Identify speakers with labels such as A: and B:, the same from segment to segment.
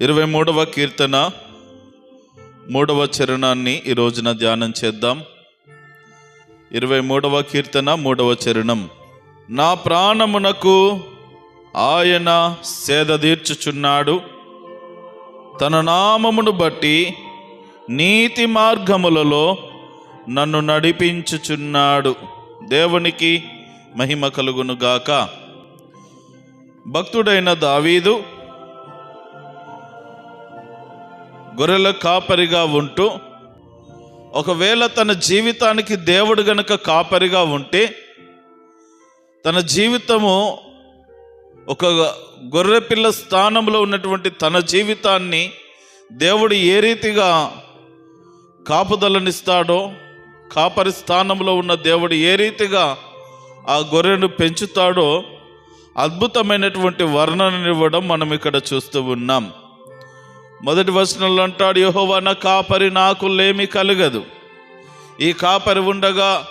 A: ఇరవై మూడవ కీర్తన మూడవ చరణాన్ని ఈ రోజున ధ్యానం చేద్దాం. ఇరవై మూడవ కీర్తన మూడవ చరణం. నా ప్రాణమునకు ఆయన సేద తీర్చుచున్నాడు తన నామమును బట్టి నీతి మార్గములలో నన్ను నడిపించుచున్నాడు. దేవునికి మహిమ కలుగునుగాక. భక్తుడైన దావీదు గొర్రెల కాపరిగా ఉంటూ ఒకవేళ తన జీవితానికి దేవుడు గనక కాపరిగా ఉంటే తన జీవితము ఒక గొర్రెపిల్ల స్థానంలో ఉన్నటువంటి తన జీవితాన్ని దేవుడు ఏ రీతిగా కాపుదలనిస్తాడో కాపరి స్థానంలో ఉన్న దేవుడు ఏ రీతిగా ఆ గొర్రెను పెంచుతాడో అద్భుతమైనటువంటి వర్ణననివ్వడం మనం ఇక్కడ చూస్తూ ఉన్నాం. మొదటి వచనంలో అంటాడు యహోవా నా కాపరి నాకు లేమి కలగదు. ఈ కాపరి ఉండగా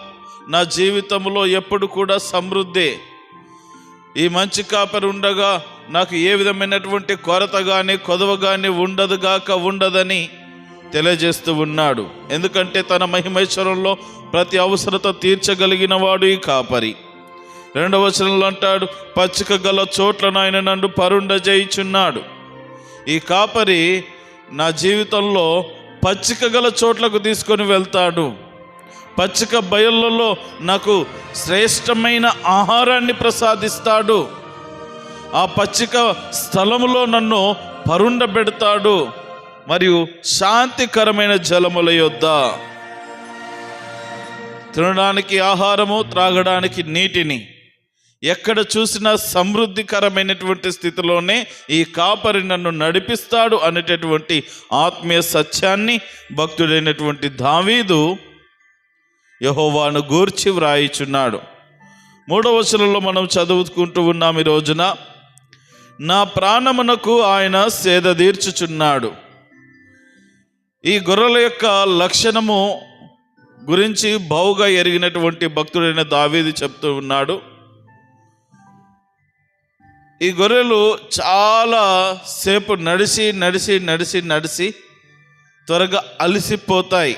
A: నా జీవితంలో ఎప్పుడు కూడా సమృద్ధి. ఈ మంచి కాపరి ఉండగా నాకు ఏ విధమైనటువంటి కొరత కానీ కొదవ కానీ ఉండదు గాక ఉండదని తెలియజేస్తూ ఉన్నాడు. ఎందుకంటే తన మహిమేశ్వరంలో ప్రతి అవసరత తీర్చగలిగిన వాడు ఈ కాపరి. రెండవ వచనంలో అంటాడు పచ్చిక గల చోట్ల నాయన నన్ను పరుండ చేయుచున్నాడు ఈ కాపరి నా జీవితంలో పచ్చిక గల చోట్లకు తీసుకొని వెళ్తాడు. పచ్చిక బయళ్ళలో నాకు శ్రేష్టమైన ఆహారాన్ని ప్రసాదిస్తాడు. ఆ పచ్చిక స్థలములో నన్ను పరుండబెడతాడు. మరియు శాంతికరమైన జలముల యొద్ద తినడానికి ఆహారము త్రాగడానికి నీటిని ఎక్కడ చూసినా సమృద్ధికరమైనటువంటి స్థితిలోనే ఈ కాపరి నన్ను నడిపిస్తాడు అనేటటువంటి ఆత్మీయ సత్యాన్ని భక్తుడైనటువంటి దావీదు యహోవాను గూర్చి వ్రాయిచున్నాడు. మూడవ వచనంలో మనం చదువుకుంటూ ఉన్నాం ఈ రోజున నా ప్రాణమునకు ఆయన సేద తీర్చుచున్నాడు. ఈ గొర్రెల యొక్క లక్షణము గురించి బహుగా ఎరిగినటువంటి భక్తుడైన దావీది చెప్తూ ఉన్నాడు. ఈ గొర్రెలు చాలా సేపు నడిచి నడిచి నడిచి నడిచి త్వరగా అలసిపోతాయి.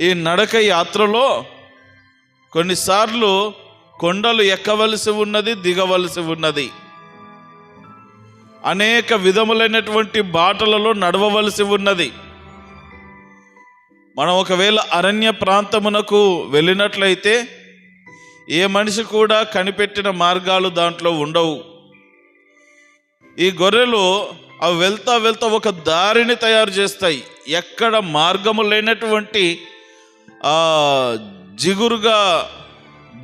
A: ఈ నడక యాత్రలో కొన్నిసార్లు కొండలు ఎక్కవలసి ఉన్నది దిగవలసి ఉన్నది. అనేక విధములైనటువంటి బాటలలో నడవవలసి ఉన్నది. మనం ఒకవేళ అరణ్య ప్రాంతమునకు వెళ్ళినట్లయితే ఏ మనిషి కూడా కనిపెట్టిన మార్గాలు దాంట్లో ఉండవు. ఈ గొర్రెలు అవి వెళ్తా వెళ్తా ఒక దారిని తయారు చేస్తాయి. ఎక్కడ మార్గము లేనటువంటి ఆ జిగురుగా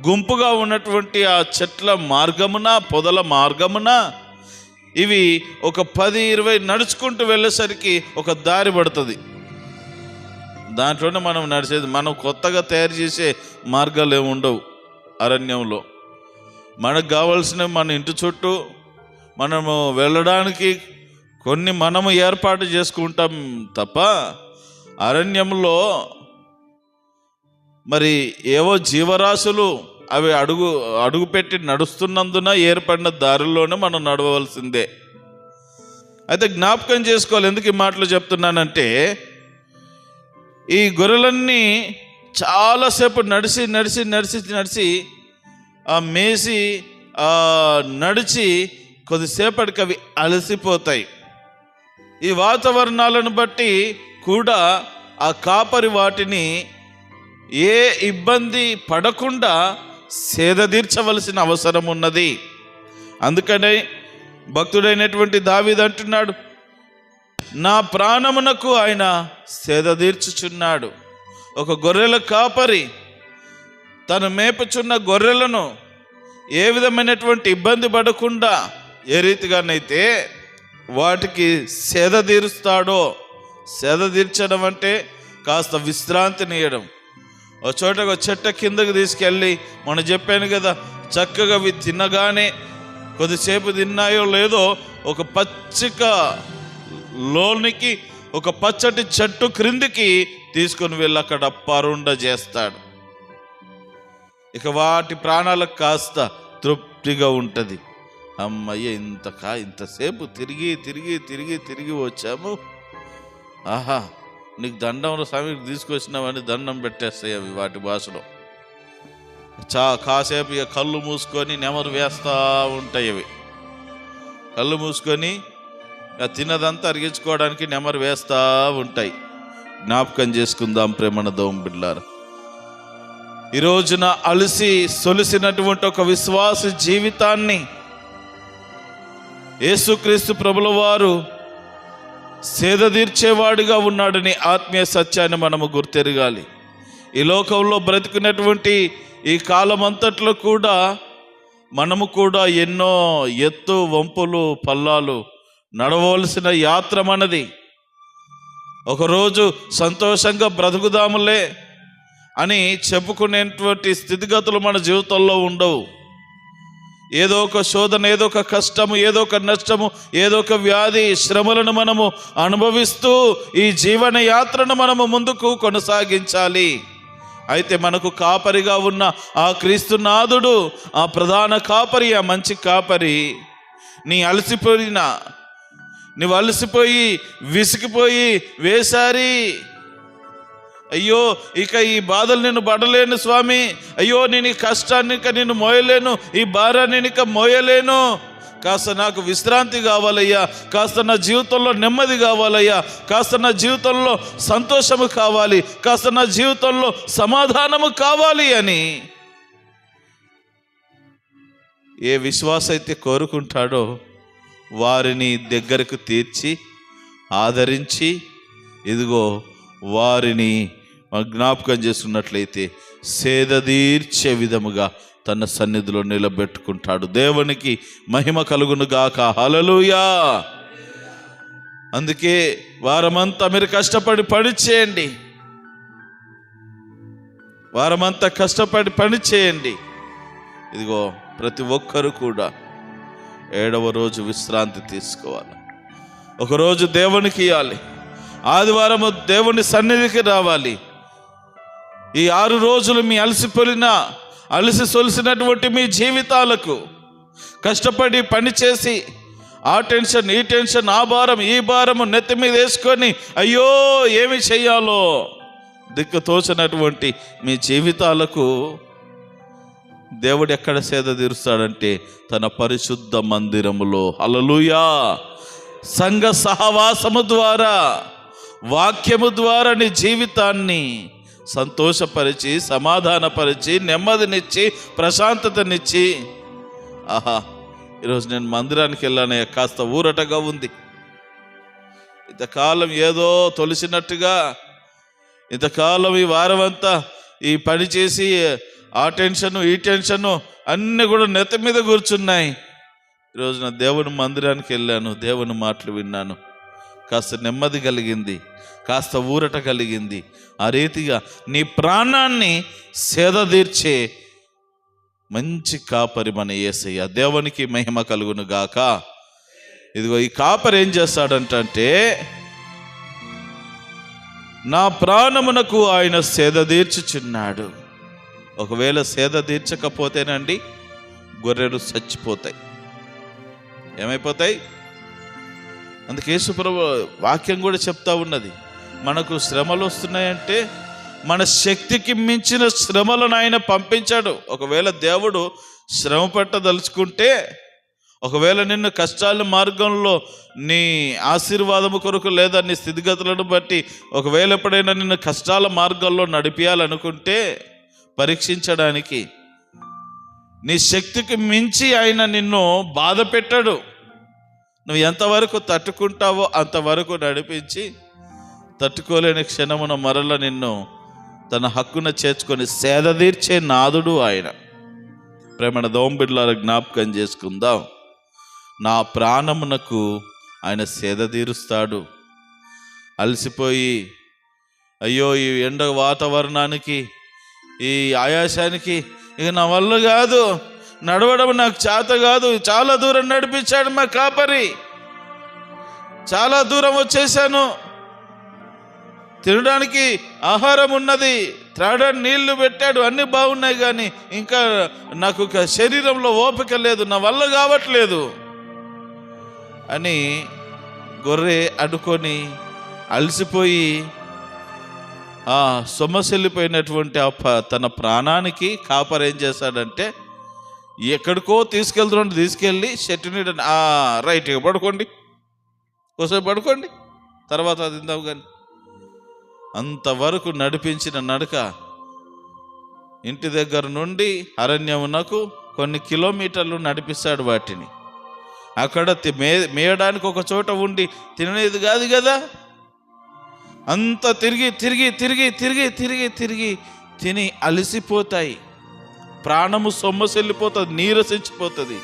A: గుంపుగా ఉన్నటువంటి ఆ చెట్ల మార్గమున పొదల మార్గమున ఇవి ఒక పది ఇరవై నడుచుకుంటూ వెళ్ళేసరికి ఒక దారి పడుతుంది. దాంట్లోనే మనం నడిచేది మనం కొత్తగా తయారు చేసే మార్గాలు ఏమి ఉండవు. అరణ్యంలో. మనకు కావాల్సినవి మన ఇంటి చుట్టూ మనము వెళ్ళడానికి కొన్ని మనము ఏర్పాటు చేసుకుంటాం తప్ప అరణ్యంలో మరి ఏవో జీవరాశులు అవి అడుగు అడుగు పెట్టి నడుస్తున్నందున ఏర్పడిన దారిలోనే మనం నడవవలసిందే. అయితే జ్ఞాపకం చేసుకోవాలి. ఎందుకు ఈ మాటలు చెప్తున్నానంటే ఈ గొర్రెలన్నీ చాలాసేపు నడిచి నడిచి నడిచి నడిచి ఆ మేసి నడిచి కొద్దిసేపటికి అవి అలసిపోతాయి. ఈ వాతావరణాలను బట్టి కూడా ఆ కాపరి వాటిని ఏ ఇబ్బంది పడకుండా సేదతీర్చవలసిన అవసరం ఉన్నది. అందుకనే భక్తుడైనటువంటి దావీదు అంటున్నాడు నా ప్రాణమునకు ఆయన సేదతీర్చుచున్నాడు తీర్చుచున్నాడు ఒక గొర్రెల కాపరి తను మేపుచున్న గొర్రెలను ఏ విధమైనటువంటి ఇబ్బంది పడకుండా ఏ రీతిగానైతే వాటికి సేద తీరుస్తాడో సేద తీర్చడం అంటే కాస్త విశ్రాంతినియడం ఒక చోట ఒక చెట్ట కిందకి తీసుకెళ్ళి మనం చెప్పాను కదా చక్కగా అవి తినగానే కొద్దిసేపు తిన్నాయో లేదో ఒక పచ్చిక లోనికి ఒక పచ్చటి చెట్టు క్రిందికి తీసుకొని వెళ్ళి అక్కడ పరుండ చేస్తాడు. ఇక వాటి ప్రాణాలకు కాస్త తృప్తిగా ఉంటుంది. అమ్మయ్య ఇంత కా ఇంతసేపు తిరిగి తిరిగి తిరిగి తిరిగి వచ్చాము. ఆహా నీకు దండంలో స్వామికి తీసుకొచ్చినామని దండం పెట్టేస్తాయి అవి వాటి భాషలో. చా కాసేపు ఇక కళ్ళు మూసుకొని నెమరు వేస్తూ ఉంటాయి అవి. కళ్ళు మూసుకొని తిన్నదంతా అరిగించుకోవడానికి నెమరు వేస్తూ ఉంటాయి. జ్ఞాపకం చేసుకుందాం ప్రేమణ దోమ బిడ్లారు. ఈ రోజున అలసి సొలిసినటువంటి ఒక విశ్వాస జీవితాన్ని యేసుక్రీస్తు ప్రభుల వారు సేదతీర్చేవాడుగా ఉన్నాడని ఆత్మీయ సత్యాన్ని మనము గుర్తెరగాలి. ఈ లోకంలో బ్రతికినటువంటి ఈ కాలమంతట్లో కూడా మనము కూడా ఎన్నో ఎత్తు వంపులు పల్లాలు నడవలసిన యాత్ర మనది. ఒకరోజు సంతోషంగా బ్రతుకుదాములే అని చెప్పుకునేటువంటి స్థితిగతులు మన జీవితంలో ఉండవు. ఏదో ఒక శోధన ఏదో ఒక కష్టము ఏదో ఒక నష్టము ఏదో ఒక వ్యాధి శ్రమలను మనము అనుభవిస్తూ ఈ జీవన యాత్రను మనము ముందుకు కొనసాగించాలి. అయితే మనకు కాపరిగా ఉన్న ఆ క్రీస్తునాథుడు ఆ ప్రధాన కాపరి ఆ మంచి కాపరి నీ అలసిపోయిన నువ్వు అలసిపోయి విసిగిపోయి వేసారి అయ్యో ఇక ఈ బాధలు నేను పడలేను స్వామి. అయ్యో నేను ఈ కష్టాన్ని ఇక నేను మోయలేను. ఈ భారాన్ని ఇక మోయలేను. కాస్త నాకు విశ్రాంతి కావాలయ్యా. కాస్త నా జీవితంలో నెమ్మది కావాలయ్యా. కాస్త నా జీవితంలో సంతోషము కావాలి. కాస్త నా జీవితంలో సమాధానము కావాలి అని. ఏ విశ్వాస అయితే కోరుకుంటాడో వారిని దగ్గరకు తీర్చి ఆదరించి ఇదిగో వారిని జ్ఞాపకం చేసుకున్నట్లయితే సేదదీర్చే విధముగా తన సన్నిధిలో నిలబెట్టుకుంటాడు. దేవునికి మహిమ కలుగును గాక. హలలుయా అందుకే వారమంతా మీరు కష్టపడి పని చేయండి వారమంతా కష్టపడి పని చేయండి ఇదిగో ప్రతి ఒక్కరు కూడా ఏడవ రోజు విశ్రాంతి తీసుకోవాలి. ఒకరోజు దేవునికి ఇవ్వాలి ఆదివారము దేవుని సన్నిధికి రావాలి. ఈ ఆరు రోజులు మీ అలసిపోయిన అలసి సొలిసినటువంటి మీ జీవితాలకు కష్టపడి పని చేసి ఆ టెన్షన్ ఈ టెన్షన్ ఆ భారం ఈ భారము నెత్తి మీద వేసుకొని అయ్యో ఏమి చెయ్యాలో దిక్కు తోచినటువంటి మీ జీవితాలకు దేవుడు ఎక్కడ సేద తీరుస్తాడంటే తన పరిశుద్ధ మందిరములో. అలలుయా సంఘ సహవాసము ద్వారా వాక్యము ద్వారా నీ జీవితాన్ని సంతోషపరిచి సమాధానపరిచి నెమ్మదినిచ్చి ప్రశాంతతనిచ్చి. ఆహా ఈరోజు నేను మందిరానికి వెళ్ళానయ్యా కాస్త ఊరటగా ఉంది. ఇంతకాలం ఏదో తొలిసినట్టుగా ఇంతకాలం ఈ వారమంతా ఈ పని చేసి ఆ టెన్షను ఈ టెన్షను అన్నీ కూడా నెత్త మీద కూర్చున్నాయి. ఈరోజు నా దేవుని మందిరానికి వెళ్ళాను దేవుని మాటలు విన్నాను. కాస్త నెమ్మది కలిగింది కాస్త ఊరట కలిగింది. ఆ రీతిగా నీ ప్రాణాన్ని సేదదీర్చే మంచి కాపరి మన ఏసయ్య. దేవునికి మహిమ కలుగును గాక. ఇదిగో ఈ కాపరి ఏం చేస్తాడంటే నా ప్రాణమునకు ఆయన సేద తీర్చుచున్నాడు. ఒకవేళ సేద తీర్చకపోతేనండి గొర్రెలు చచ్చిపోతాయి. ఏమైపోతాయి? అందుకే యేసుప్రభు వాక్యం కూడా చెప్తా ఉన్నది. మనకు శ్రమలు వస్తున్నాయంటే మన శక్తికి మించిన శ్రమలను ఆయన పంపించాడు. ఒకవేళ దేవుడు శ్రమ పెట్టదలుచుకుంటే ఒకవేళ నిన్ను కష్టాల మార్గంలో నీ ఆశీర్వాదము కొరకు లేదా నీ స్థితిగతులను బట్టి ఒకవేళ ఎప్పుడైనా నిన్ను కష్టాల మార్గంలో నడిపించాలనుకుంటే పరీక్షించడానికి. నీ శక్తికి మించి ఆయన నిన్ను బాధ పెట్టాడు. నువ్వు ఎంతవరకు తట్టుకుంటావో అంతవరకు నడిపించి తట్టుకోలేని క్షణమున మరల నిన్ను తన హక్కున చేర్చుకొని సేద తీర్చే నాదుడు ఆయన. ప్రేమణ దోంబిడ్ల జ్ఞాపకం చేసుకుందాం. నా ప్రాణమునకు ఆయన సేద తీరుస్తాడు. అలసిపోయి అయ్యో ఈ ఎండ వాతావరణానికి ఈ ఆయాసానికి ఇక నా వల్ల కాదు. నడవడం నాకు చేత కాదు. చాలా దూరం నడిపించాడు మా కాపరి. చాలా దూరం వచ్చేసాను. తినడానికి ఆహారం ఉన్నది. త్రాడని నీళ్ళు పెట్టాడు. అన్నీ బాగున్నాయి కానీ ఇంకా నాకు శరీరంలో ఓపిక లేదు. నా వల్ల కావట్లేదు. అని గొర్రె అడుకొని అలసిపోయి సొమ్మసిల్లిపోయినటువంటి ఆ ప- తన ప్రాణానికి కాపర్ ఏం చేశాడంటే ఎక్కడికో తీసుకెళ్తున్నాడు తీసుకెళ్ళి చెట్టు నీడ రైట్ ఇక పడుకోండి. ఒకసారి పడుకోండి. తర్వాత అది తిందాం కానీ. అంతవరకు నడిపించిన నడక ఇంటి దగ్గర నుండి అరణ్యమునకు కొన్ని కిలోమీటర్లు నడిపిస్తాడు వాటిని. అక్కడ మే మేయడానికి ఒక చోట ఉండి తినేది కాదు కదా. అంత తిరిగి తిరిగి తిరిగి తిరిగి తిరిగి తిరిగి తిని అలసిపోతాయి. ప్రాణము సొమ్మసెళ్ళిపోతుంది నీరసించిపోతుంది.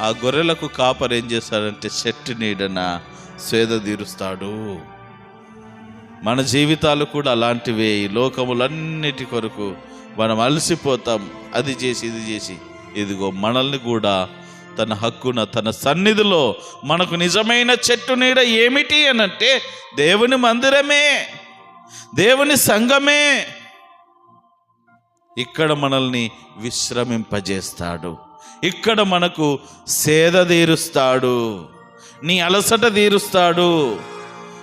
A: ఆ గొర్రెలకు కాపర్ ఏం చేస్తాడంటే చెట్టు నీడన స్వేద తీరుస్తాడు. మన జీవితాలు కూడా అలాంటివే ఈ లోకములన్నిటి కొరకు మనం అలసిపోతాం. అది చేసి ఇది చేసి ఇదిగో మనల్ని కూడా తన హక్కున తన సన్నిధిలో మనకు నిజమైన చెట్టు నీడ ఏమిటి అనంటే దేవుని మందిరమే దేవుని సంఘమే. ఇక్కడ మనల్ని విశ్రమింపజేస్తాడు. ఇక్కడ మనకు సేద తీరుస్తాడు. నీ అలసట తీరుస్తాడు.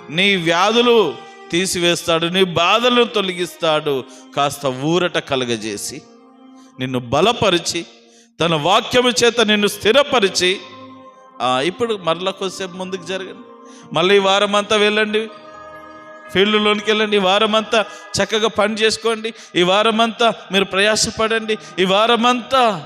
A: నీ వ్యాధులు తీసివేస్తాడు. నీ బాధలను తొలగిస్తాడు. కాస్త ఊరట కలగజేసి నిన్ను బలపరిచి తన వాక్యము చేత నిన్ను స్థిరపరిచి ఇప్పుడు మరలా కొద్దిసేపు ముందుకు జరగండి. మళ్ళీ ఈ వారం అంతా వెళ్ళండి ఫీల్డ్లోనికి వెళ్ళండి. ఈ వారమంతా చక్కగా పని చేసుకోండి. ఈ వారం అంతా మీరు ప్రయాసపడండి. ఈ వారమంతా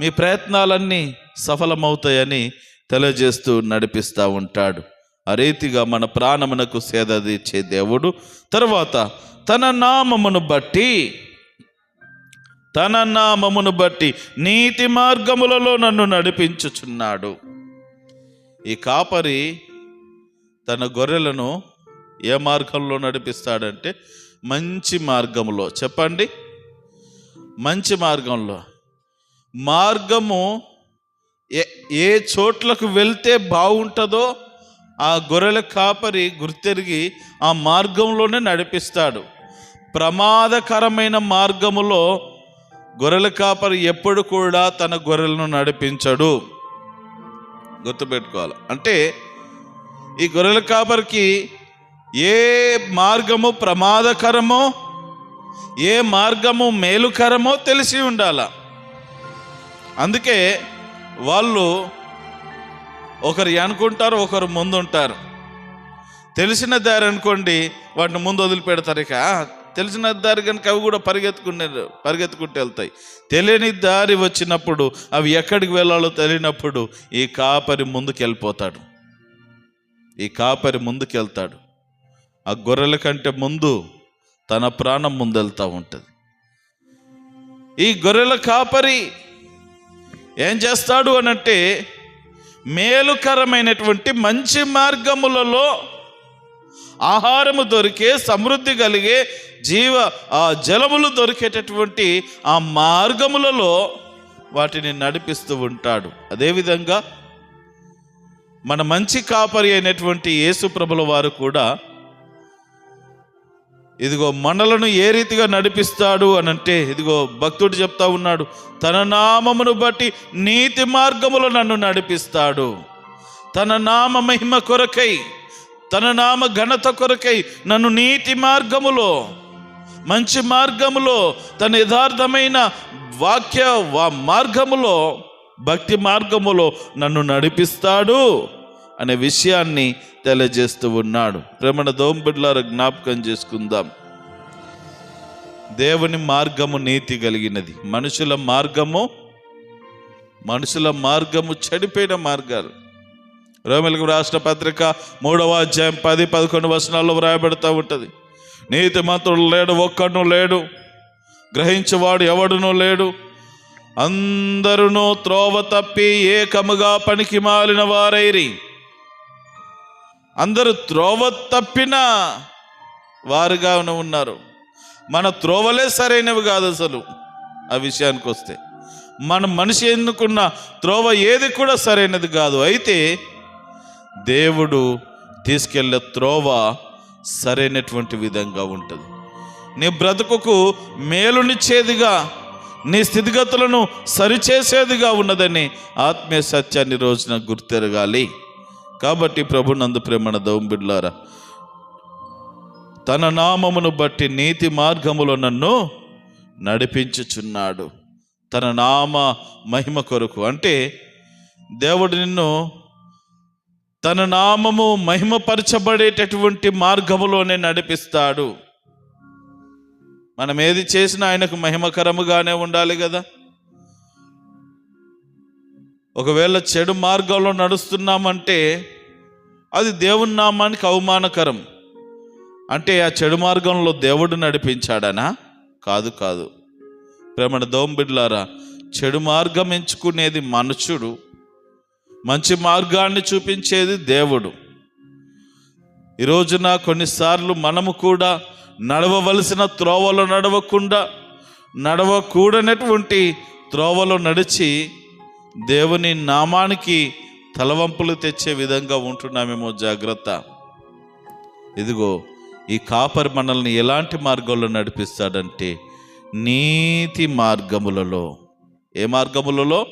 A: మీ ప్రయత్నాలన్నీ సఫలమవుతాయని తెలియజేస్తూ నడిపిస్తూ ఉంటాడు. ఆ రీతిగా మన ప్రాణమునకు సేద తీర్చే దేవుడు. తర్వాత తన నామమును బట్టి తన నామమును బట్టి నీతి మార్గములలో నన్ను నడిపించుచున్నాడు. ఈ కాపరి తన గొర్రెలను ఏ మార్గంలో నడిపిస్తాడంటే మంచి మార్గములో. చెప్పండి. మంచి మార్గంలో. మార్గము ఏ ఏ చోట్లకు వెళ్తే బాగుంటుందో ఆ గొర్రెల కాపరి గుర్తెరిగి ఆ మార్గంలోనే నడిపిస్తాడు. ప్రమాదకరమైన మార్గములో గొర్రెల కాపరి ఎప్పుడు కూడా తన గొర్రెలను నడిపించడు. గుర్తుపెట్టుకోవాలి. అంటే ఈ గొర్రెల కాపరికి ఏ మార్గము ప్రమాదకరమో ఏ మార్గము మేలుకరమో తెలిసి ఉండాల. అందుకే వాళ్ళు ఒకరు అనుకుంటారు ఒకరు ముందు ఉంటారు తెలిసిన దారి అనుకోండి వాటిని ముందు వదిలిపెడతారు ఇక. తెలిసిన దారి కనుక అవి కూడా పరిగెత్తుకునే పరిగెత్తుకుంటూ వెళ్తాయి. తెలియని దారి వచ్చినప్పుడు అవి ఎక్కడికి వెళ్ళాలో తెలియనప్పుడు ఈ కాపరి ముందుకు వెళ్ళిపోతాడు ఈ కాపరి ముందుకు వెళ్తాడు ఆ గొర్రెల కంటే ముందు తన ప్రాణం ముందెళ్తూ ఉంటుంది. ఈ గొర్రెల కాపరి ఏం చేస్తాడు అనంటే మేలుకరమైనటువంటి మంచి మార్గములలో ఆహారము దొరికే సమృద్ధి కలిగే జీవ ఆ జలములు దొరికేటటువంటి ఆ మార్గములలో వాటిని నడిపిస్తూ ఉంటాడు. అదేవిధంగా మన మంచి కాపరి అయినటువంటి యేసు ప్రభుల వారు కూడా ఇదిగో మనలను ఏ రీతిగా నడిపిస్తాడు అని అంటే ఇదిగో భక్తుడు చెప్తా ఉన్నాడు తన నామమును బట్టి నీతి మార్గములో నన్ను నడిపిస్తాడు. తన నామ మహిమ కొరకై తన నామ ఘనత కొరకై నన్ను నీతి మార్గములో మంచి మార్గములో తన యథార్థమైన వాక్య మార్గములో భక్తి మార్గములో నన్ను నడిపిస్తాడు అనే విషయాన్ని తెలియజేస్తూ ఉన్నాడు. ప్రేమణ దోంబిడ్లార జ్ఞాపకం చేసుకుందాం. దేవుని మార్గము నీతి కలిగినది. మనుషుల మార్గము మనుషుల మార్గము చెడిపోయిన మార్గాలు. రోమిలకు రాష్ట్ర పత్రిక మూడవ అధ్యాయం పది పదకొండు వచనాల్లో వ్రాయబడుతూ ఉంటుంది. నీతి మంత్రులు లేడు ఒక్కడు లేడు. గ్రహించేవాడు ఎవడునూ లేడు. అందరూ త్రోవ తప్పి ఏకముగా పనికి మాలిన వారైరి. అందరూ త్రోవ తప్పిన వారుగా ఉన్నారు. మన త్రోవలే సరైనవి కాదు అసలు ఆ విషయానికి వస్తే మన మనిషి ఎన్నుకున్న త్రోవ ఏది కూడా సరైనది కాదు. అయితే దేవుడు తీసుకెళ్ళే త్రోవ సరైనటువంటి విధంగా ఉంటుంది. నీ బ్రతుకుకు మేలునిచ్చేదిగా నీ స్థితిగతులను సరిచేసేదిగా ఉన్నదని ఆత్మీయ సత్యాన్ని రోజున గుర్తెరగాలి. కాబట్టి ప్రభు నందు ప్రేమణ దౌంబిడ్లారా తన నామమును బట్టి నీతి మార్గములో నన్ను నడిపించుచున్నాడు. తన నామ మహిమ కొరకు అంటే దేవుడు నిన్ను తన నామము మహిమపరచబడేటటువంటి మార్గములోనే నడిపిస్తాడు. మనం ఏది చేసినా ఆయనకు మహిమకరముగానే ఉండాలి కదా. ఒకవేళ చెడు మార్గంలో నడుస్తున్నామంటే అది దేవుని నామానికి అవమానకరం. అంటే ఆ చెడు మార్గంలో దేవుడు నడిపించాడనా? కాదు కాదు. ప్రేమణ దోంబిడ్లారా చెడు మార్గం ఎంచుకునేది మనుషుడు. మంచి మార్గాన్ని చూపించేది దేవుడు. ఈ రోజున కొన్నిసార్లు మనము కూడా నడవవలసిన త్రోవలో నడవకుండా నడవకూడనటువంటి త్రోవలో నడిచి దేవుని నామానికి తలవంపులు తెచ్చే విధంగా ఉంటున్నామేమో జాగ్రత్త. ఇదిగో ఈ కాపరి మనల్ని ఎలాంటి మార్గంలో నడిపిస్తాడంటే నీతి మార్గములలో. ఏ మార్గములలో?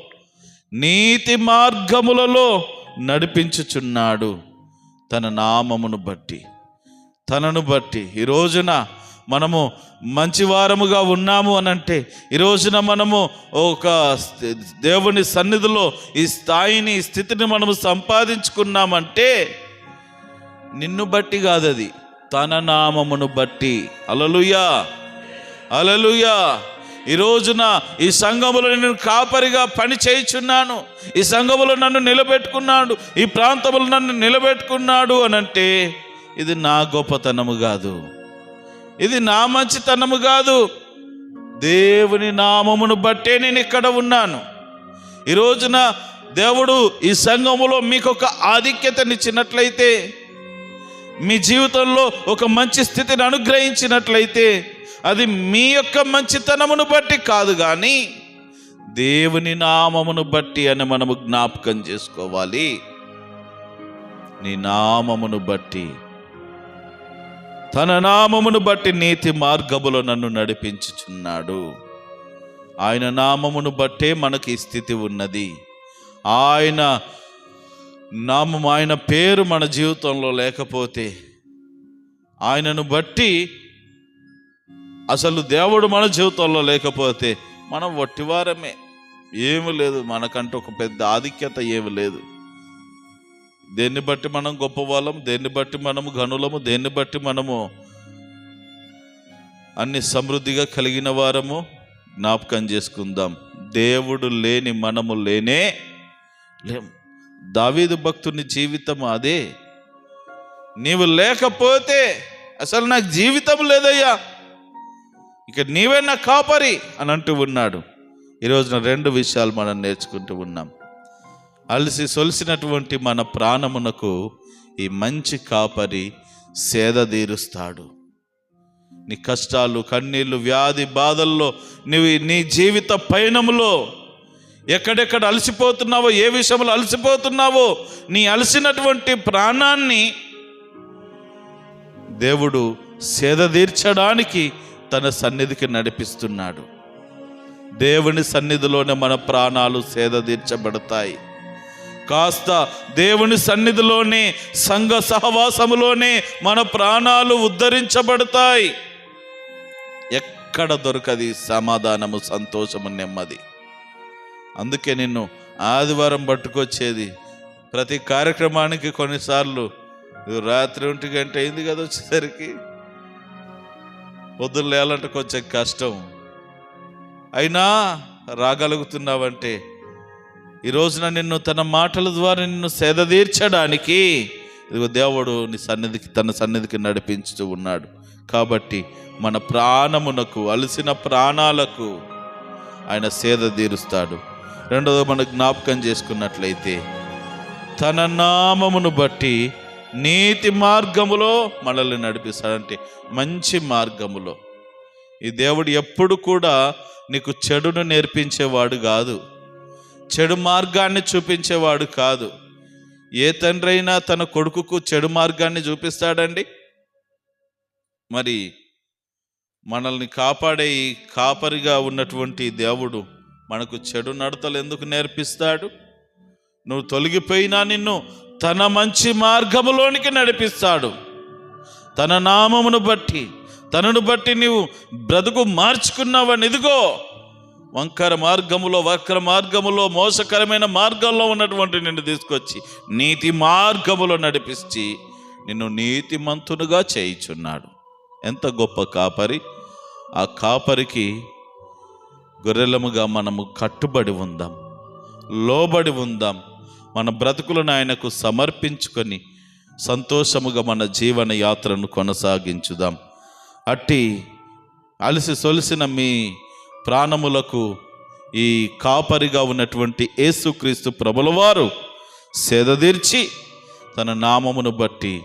A: నీతి మార్గములలో నడిపించుచున్నాడు. తన నామమును బట్టి తనను బట్టి. ఈ రోజున మనము మంచివారముగా ఉన్నాము అని అంటే ఈ రోజున మనము ఒక దేవుని సన్నిధిలో ఈ స్థాయిని ఈ స్థితిని మనము సంపాదించుకున్నామంటే నిన్ను బట్టి కాదది. తన నామమును బట్టి. అలలుయా అలలుయా ఈ రోజున ఈ సంఘములో నేను కాపరిగా పని చేయుచున్నాను. ఈ సంఘములో నన్ను నిలబెట్టుకున్నాడు. ఈ ప్రాంతంలో నన్ను నిలబెట్టుకున్నాడు అని అంటే ఇది నా గొప్పతనము కాదు. ఇది నా మంచితనము కాదు. దేవుని నామమును బట్టే నేను ఇక్కడ ఉన్నాను. ఈ రోజున దేవుడు ఈ సంఘములో మీకు ఒక ఆధిక్యతనిచ్చినట్లయితే మీ జీవితంలో ఒక మంచి స్థితిని అనుగ్రహించినట్లయితే అది మీ యొక్క మంచితనమును బట్టి కాదు కానీ దేవుని నామమును బట్టి అని మనము జ్ఞాపకం చేసుకోవాలి. నీ నామమును బట్టి తన నామమును బట్టి నీతి మార్గములో నన్ను నడిపించుచున్నాడు. ఆయన నామమును బట్టే మనకి ఈ స్థితి ఉన్నది. ఆయన నామం ఆయన పేరు మన జీవితంలో లేకపోతే ఆయనను బట్టి అసలు దేవుడు మన జీవితంలో లేకపోతే మనం వట్టివారమే ఏమి లేదు మనకంటూ ఒక పెద్ద ఆధిక్యత ఏమి లేదు. దేన్ని బట్టి మనం గొప్పవాళ్ళం దేన్ని బట్టి మనము గనులము దేన్ని బట్టి మనము అన్ని సమృద్ధిగా కలిగిన వారము జ్ఞాపకం చేసుకుందాం. దేవుడు లేని మనము లేనే లేం. దావీదు భక్తుని జీవితం అదే. నీవు లేకపోతే అసలు నాకు జీవితం లేదయ్యా. ఇక నీవే నా కాపరి అని అంటూ ఉన్నాడు. ఈరోజున రెండు విషయాలు మనం నేర్చుకుంటూ ఉన్నాం. అలసి సొలిసినటువంటి మన ప్రాణమునకు ఈ మంచి కాపరి సేద తీరుస్తాడు. నీ కష్టాలు కన్నీళ్ళు వ్యాధి బాధల్లో నువ్వు నీ జీవిత పయనములో ఎక్కడెక్కడ అలసిపోతున్నావో ఏ విషయంలో అలసిపోతున్నావో నీ అలసినటువంటి ప్రాణాన్ని దేవుడు సేద తీర్చడానికి తన సన్నిధికి నడిపిస్తున్నాడు. దేవుని సన్నిధిలోనే మన ప్రాణాలు సేద తీర్చబడతాయి. కాస్త దేవుని సన్నిధిలోనే సంఘ సహవాసములోనే మన ప్రాణాలు ఉద్ధరించబడతాయి. ఎక్కడ దొరకది సమాధానము సంతోషము నెమ్మది. అందుకే నిన్ను ఆదివారం పట్టుకొచ్చేది. ప్రతి కార్యక్రమానికి కొన్నిసార్లు రాత్రి ఒంటి గంట అయింది కదా వచ్చేసరికి. పొద్దున్న కొంచెం కష్టం. అయినా రాగలుగుతున్నావంటే ఈ రోజున నిన్ను తన మాటల ద్వారా నిన్ను సేదతీర్చడానికి ఇదిగో దేవుడు నీ సన్నిధికి తన సన్నిధికి నడిపించుతూ ఉన్నాడు. కాబట్టి మన ప్రాణమునకు అలసిన ప్రాణాలకు ఆయన సేద తీరుస్తాడు రెండవది మనం జ్ఞాపకం చేసుకున్నట్లయితే తన నామమును బట్టి నీతి మార్గములో మనల్ని నడిపిస్తాడంటే మంచి మార్గములో. ఈ దేవుడు ఎప్పుడు కూడా నీకు చెడును నేర్పించేవాడు కాదు. చెడు మార్గాన్ని చూపించేవాడు కాదు. ఏ తండ్రి అయినా తన కొడుకుకు చెడు మార్గాన్ని చూపిస్తాడండి? మరి మనల్ని కాపాడే ఈ కాపరిగా ఉన్నటువంటి దేవుడు మనకు చెడు నడతలు ఎందుకు నేర్పిస్తాడు? నువ్వు తొలగిపోయినా నిన్ను తన మంచి మార్గములోనికి నడిపిస్తాడు. తన నామమును బట్టి తనను బట్టి నీవు బ్రతుకు మార్చుకున్నావని ఇదిగో వంకర మార్గములో వక్ర మార్గములో మోసకరమైన మార్గంలో ఉన్నటువంటి నిన్ను తీసుకొచ్చి నీతి మార్గములో నడిపించి నిన్ను నీతిమంతునుగా చేయుచున్నాడు. ఎంత గొప్ప కాపరి! ఆ కాపరికి గొర్రెలముగా మనము కట్టుబడి ఉందాం లోబడి ఉందాం మన బ్రతుకులను ఆయనకు సమర్పించుకొని సంతోషముగా మన జీవన యాత్రను కొనసాగించుదాం. అట్టి అలసి సొలిసిన మీ ప్రాణములకు ఈ కాపరిగా ఉన్నటువంటి యేసుక్రీస్తు ప్రభులవారు సేదదీర్చి తన నామమును బట్టి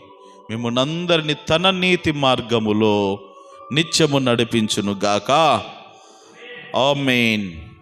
A: మిమ్మల్నందరినీ తన నీతి మార్గములో నిత్యము నడిపించునుగాక. ఆమెన్.